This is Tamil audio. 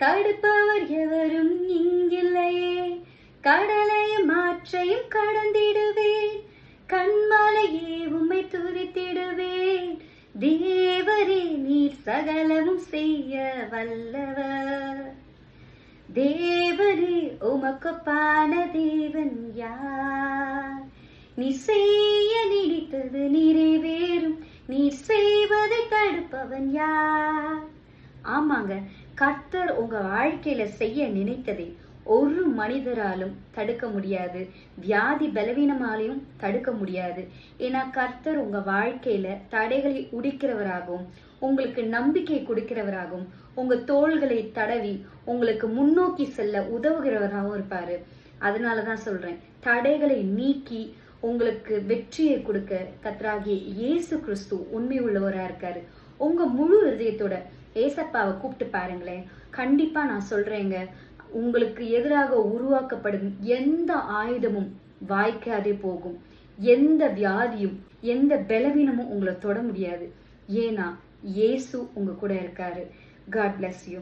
தடுப்பவர் எவரும் இங்கில்லையே. கடலையும் மாற்றையும் கடந்திடுவேன். கண்மலையே உம்மை துரித்திடுவேன் தேவரே நீர் சகலமும் செய்ய வல்லவர். தேவரே உமக்கொப்பான தேவன் யார்? நீ செய்ய நினைத்தது நிறைவேறும். நீ செய்வதை தடுப்பவன் யார்? ஆமாங்க. கர்த்தர் உங்க வாழ்க்கையில செய்ய நினைத்ததை ஒரு மனிதராலும் தடுக்க முடியாது. வியாதி பலவீனமாலையும் தடுக்க முடியாது. ஏன்னா கர்த்தர் உங்க வாழ்க்கையில தடைகளை உடிக்கிறவராகவும் உங்களுக்கு நம்பிக்கை கொடுக்கிறவராகவும் உங்க தோள்களை தடவி உங்களுக்கு முன்னோக்கி செல்ல உதவுகிறவராகவும் இருப்பாரு. அதனாலதான் சொல்றேன் தடைகளை நீக்கி உங்களுக்கு வெற்றியை கொடுக்க கத்ராகிய இயேசு கிறிஸ்து உண்மை உள்ளவராக இருக்காரு. உங்க முழு இதயத்தோட ஏசப்பாவை கூப்பிட்டு பாருங்களேன். கண்டிப்பா நான் சொல்றேங்க. உங்களுக்கு எதிராக உருவாக்கப்படும் எந்த ஆயுதமும் வாய்க்காதே போகும். எந்த வியாதியும் எந்த பலவீனமும் உங்களை தொட முடியாது. ஏன்னா இயேசு உங்க கூட இருக்காரு. God bless you